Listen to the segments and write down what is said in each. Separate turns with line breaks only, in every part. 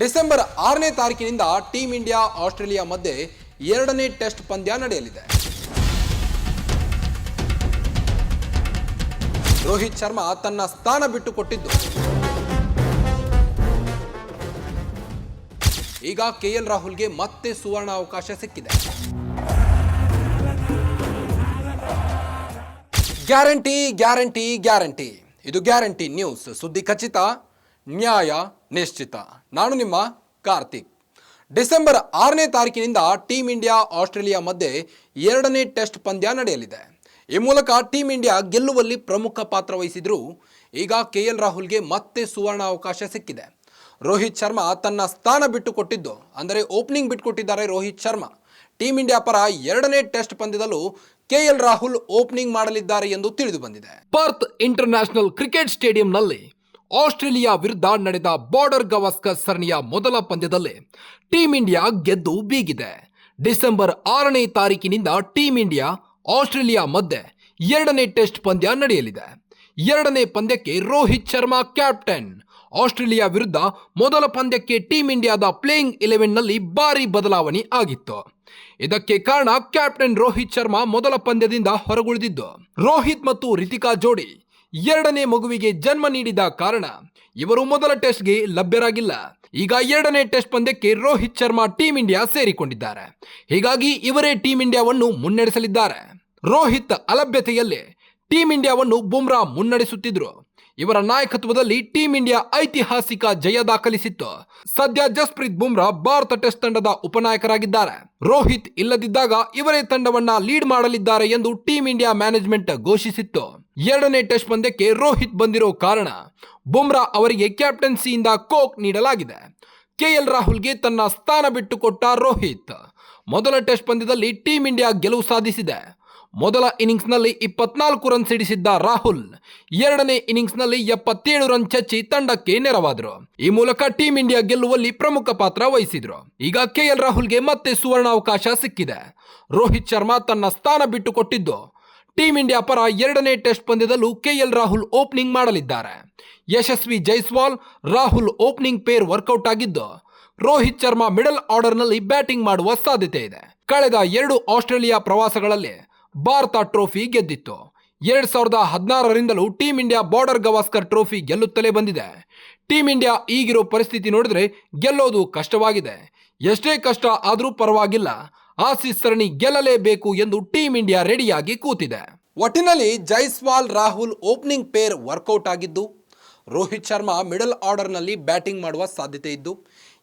December ಆರನೇ ತಾರೀಕಿನಿಂದ team India Australia ಮಧ್ಯೆ ಎರಡನೇ ಟೆಸ್ಟ್ ಪಂದ್ಯ ನಡೆಯಲಿದೆ. ರೋಹಿತ್ ಶರ್ಮಾ ತನ್ನ ಸ್ಥಾನ ಬಿಟ್ಟುಕೊಟ್ಟಿದ್ದು. ಈಗ ಕೆಎಲ್ ರಾಹುಲ್ಗೆ ಮತ್ತೆ ಸುವರ್ಣ ಅವಕಾಶ ಸಿಕ್ಕಿದೆ. Guarantee guarantee guarantee. ಇದು ಗ್ಯಾರಂಟಿ ನ್ಯೂಸ್. ಸುದ್ದಿ ಖಚಿತ ನ್ಯಾಯ ನಿಶ್ಚಿತ. ನಾನು ನಿಮ್ಮ ಕಾರ್ತಿಕ್. ಡಿಸೆಂಬರ್ ಆರನೇ ತಾರೀಕಿನಿಂದ ಟೀಂ ಇಂಡಿಯಾ ಆಸ್ಟ್ರೇಲಿಯಾ ಮಧ್ಯೆ ಎರಡನೇ ಟೆಸ್ಟ್ ಪಂದ್ಯ ನಡೆಯಲಿದೆ. ಈ ಮೂಲಕ ಟೀಂ ಇಂಡಿಯಾ ಗೆಲ್ಲುವಲ್ಲಿ ಪ್ರಮುಖ ಪಾತ್ರ ವಹಿಸಿದ್ರು. ಈಗ ಕೆ ಎಲ್ ರಾಹುಲ್ಗೆ ಮತ್ತೆ ಸುವರ್ಣ ಅವಕಾಶ ಸಿಕ್ಕಿದೆ. ರೋಹಿತ್ ಶರ್ಮಾ ತನ್ನ ಸ್ಥಾನ ಬಿಟ್ಟುಕೊಟ್ಟಿದ್ದು, ಅಂದರೆ ಓಪನಿಂಗ್ ಬಿಟ್ಟುಕೊಟ್ಟಿದ್ದಾರೆ ರೋಹಿತ್ ಶರ್ಮಾ. ಟೀಂ ಇಂಡಿಯಾ ಪರ ಎರಡನೇ ಟೆಸ್ಟ್ ಪಂದ್ಯದಲ್ಲೂ ಕೆಎಲ್ ರಾಹುಲ್ ಓಪನಿಂಗ್ ಮಾಡಲಿದ್ದಾರೆ ಎಂದು ತಿಳಿದು ಬಂದಿದೆ. ಪರ್ತ್ ಇಂಟರ್ನ್ಯಾಷನಲ್ ಕ್ರಿಕೆಟ್ ಸ್ಟೇಡಿಯಂನಲ್ಲಿ ಆಸ್ಟ್ರೇಲಿಯಾ ವಿರುದ್ಧ ನಡೆದ ಬಾರ್ಡರ್ ಗವಾಸ್ಕರ್ ಸರಣಿಯ ಮೊದಲ ಪಂದ್ಯದಲ್ಲಿ ಟೀಂ ಇಂಡಿಯಾ ಗೆದ್ದು ಬೀಗಿದೆ. ಡಿಸೆಂಬರ್ ಆರನೇ ತಾರೀಕಿನಿಂದ ಟೀಂ ಇಂಡಿಯಾ ಆಸ್ಟ್ರೇಲಿಯಾ ಮಧ್ಯೆ ಎರಡನೇ ಟೆಸ್ಟ್ ಪಂದ್ಯ ನಡೆಯಲಿದೆ. ಎರಡನೇ ಪಂದ್ಯಕ್ಕೆ ರೋಹಿತ್ ಶರ್ಮಾ ಕ್ಯಾಪ್ಟನ್. ಆಸ್ಟ್ರೇಲಿಯಾ ವಿರುದ್ಧ ಮೊದಲ ಪಂದ್ಯಕ್ಕೆ ಟೀಂ ಇಂಡಿಯಾದ ಪ್ಲೇಯಿಂಗ್ ಇಲೆವೆನ್ನಲ್ಲಿ ಭಾರಿ ಬದಲಾವಣೆ ಆಗಿತ್ತು. ಇದಕ್ಕೆ ಕಾರಣ ಕ್ಯಾಪ್ಟನ್ ರೋಹಿತ್ ಶರ್ಮಾ ಮೊದಲ ಪಂದ್ಯದಿಂದ ಹೊರಗುಳಿದಿದ್ದು. ರೋಹಿತ್ ಮತ್ತು ರಿತಿಕಾ ಜೋಡಿ ಎರಡನೇ ಮಗುವಿಗೆ ಜನ್ಮ ನೀಡಿದ ಕಾರಣ ಇವರು ಮೊದಲ ಟೆಸ್ಟ್ಗೆ ಲಭ್ಯರಾಗಿಲ್ಲ. ಈಗ ಎರಡನೇ ಟೆಸ್ಟ್ ಪಂದ್ಯಕ್ಕೆ ರೋಹಿತ್ ಶರ್ಮಾ ಟೀಂ ಇಂಡಿಯಾ ಸೇರಿಕೊಂಡಿದ್ದಾರೆ. ಹೀಗಾಗಿ ಇವರೇ ಟೀಂ ಇಂಡಿಯಾವನ್ನು ಮುನ್ನಡೆಸಲಿದ್ದಾರೆ. ರೋಹಿತ್ ಅಲಭ್ಯತೆಯಲ್ಲಿ ಟೀಂ ಇಂಡಿಯಾವನ್ನು ಬುಮ್ರಾ ಮುನ್ನಡೆಸುತ್ತಿದ್ರು. ಇವರ ನಾಯಕತ್ವದಲ್ಲಿ ಟೀಂ ಇಂಡಿಯಾ ಐತಿಹಾಸಿಕ ಜಯ ದಾಖಲಿಸಿತ್ತು. ಸದ್ಯ ಜಸ್ಪ್ರೀತ್ ಬುಮ್ರಾ ಭಾರತ ಟೆಸ್ಟ್ ತಂಡದ ಉಪನಾಯಕರಾಗಿದ್ದಾರೆ. ರೋಹಿತ್ ಇಲ್ಲದಿದ್ದಾಗ ಇವರೇ ತಂಡವನ್ನ ಲೀಡ್ ಮಾಡಲಿದ್ದಾರೆ ಎಂದು ಟೀಂ ಇಂಡಿಯಾ ಮ್ಯಾನೇಜ್ಮೆಂಟ್ ಘೋಷಿಸಿತ್ತು. ಎರಡನೇ ಟೆಸ್ಟ್ ಪಂದ್ಯಕ್ಕೆ ರೋಹಿತ್ ಬಂದಿರೋ ಕಾರಣ ಬುಮ್ರಾ ಅವರಿಗೆ ಕ್ಯಾಪ್ಟನ್ಸಿಯಿಂದ ಕೋಕ್ ನೀಡಲಾಗಿದೆ. ಕೆಎಲ್ ರಾಹುಲ್ಗೆ ತನ್ನ ಸ್ಥಾನ ಬಿಟ್ಟುಕೊಟ್ಟ ರೋಹಿತ್ ಮೊದಲ ಟೆಸ್ಟ್ ಪಂದ್ಯದಲ್ಲಿ ಟೀಂ ಇಂಡಿಯಾ ಗೆಲುವು ಸಾಧಿಸಿದೆ. ಮೊದಲ ಇನ್ನಿಂಗ್ಸ್ನಲ್ಲಿ ಇಪ್ಪತ್ನಾಲ್ಕು ರನ್ ಸಿಡಿಸಿದ್ದ ರಾಹುಲ್ ಎರಡನೇ ಇನ್ನಿಂಗ್ಸ್ನಲ್ಲಿ ಎಪ್ಪತ್ತೇಳು ರನ್ ಚಚ್ಚಿ ತಂಡಕ್ಕೆ ನೆರವಾದರು. ಈ ಮೂಲಕ ಟೀಂ ಇಂಡಿಯಾ ಗೆಲ್ಲುವಲ್ಲಿ ಪ್ರಮುಖ ಪಾತ್ರ ವಹಿಸಿದ್ರು. ಈಗ ಕೆಎಲ್ ರಾಹುಲ್ಗೆ ಮತ್ತೆ ಸುವರ್ಣ ಅವಕಾಶ ಸಿಕ್ಕಿದೆ. ರೋಹಿತ್ ಶರ್ಮಾ ತನ್ನ ಸ್ಥಾನ ಬಿಟ್ಟುಕೊಟ್ಟಿದ್ದು ಟೀಂ ಇಂಡಿಯಾ ಪರ ಎರಡನೇ ಟೆಸ್ಟ್ ಪಂದ್ಯದಲ್ಲೂ ಕೆಎಲ್ ರಾಹುಲ್ ಓಪನಿಂಗ್ ಮಾಡಲಿದ್ದಾರೆ. Yashasvi Jaiswal Rahul opening pair workout ಆಗಿದ್ದು, ರೋಹಿತ್ ಶರ್ಮಾ ಮಿಡಲ್ ಆರ್ಡರ್ನಲ್ಲಿ ಬ್ಯಾಟಿಂಗ್ ಮಾಡುವ ಸಾಧ್ಯತೆ ಇದೆ. ಕಳೆದ ಎರಡು ಆಸ್ಟ್ರೇಲಿಯಾ ಪ್ರವಾಸಗಳಲ್ಲಿ ಭಾರತ ಟ್ರೋಫಿ ಗೆದ್ದಿತ್ತು. ಎರಡ್ ಸಾವಿರದ ಹದಿನಾರರಿಂದಲೂ team India border Gavaskar trophy ಗೆಲ್ಲುತ್ತಲೇ ಬಂದಿದೆ. ಟೀಂ ಇಂಡಿಯಾ ಈಗಿರೋ ಪರಿಸ್ಥಿತಿ ನೋಡಿದ್ರೆ ಗೆಲ್ಲೋದು ಕಷ್ಟವಾಗಿದೆ. ಎಷ್ಟೇ ಕಷ್ಟ ಆದರೂ ಪರವಾಗಿಲ್ಲ. ಆಸೀಸ್ ಸರಣಿ ಗೆಲ್ಲಲೇಬೇಕು ಎಂದು ಟೀಂ ಇಂಡಿಯಾ ರೆಡಿಯಾಗಿ ಕೂತಿದೆ. ಒಟ್ಟಿನಲ್ಲಿ Jaiswal Rahul opening pair workout ಆಗಿದ್ದು ರೋಹಿತ್ ಶರ್ಮಾ ಮಿಡಲ್ ಆರ್ಡರ್ನಲ್ಲಿ ಬ್ಯಾಟಿಂಗ್ ಮಾಡುವ ಸಾಧ್ಯತೆ ಇದ್ದು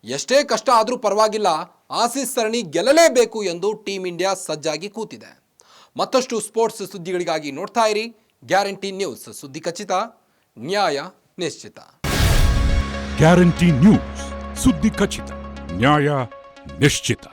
ಎಷ್ಟೇ ಕಷ್ಟ ಆದರೂ ಪರವಾಗಿಲ್ಲ ಆಸೀಸ್ ಸರಣಿ ಗೆಲ್ಲಲೇಬೇಕು ಎಂದು ಟೀಂ ಇಂಡಿಯಾ ಸಜ್ಜಾಗಿ ಕೂತಿದೆ. ಮತ್ತಷ್ಟು ಸ್ಪೋರ್ಟ್ಸ್ ಸುದ್ದಿಗಳಿಗಾಗಿ ನೋಡ್ತಾ ಇರಿ. ಗ್ಯಾರಂಟಿ ನ್ಯೂಸ್ ಸುದ್ದಿ ಖಚಿತ ನ್ಯಾಯ ನಿಶ್ಚಿತ.
ಗ್ಯಾರಂಟಿ ನ್ಯೂಸ್ ಸುದ್ದಿ ಖಚಿತ ನ್ಯಾಯ ನಿಶ್ಚಿತ.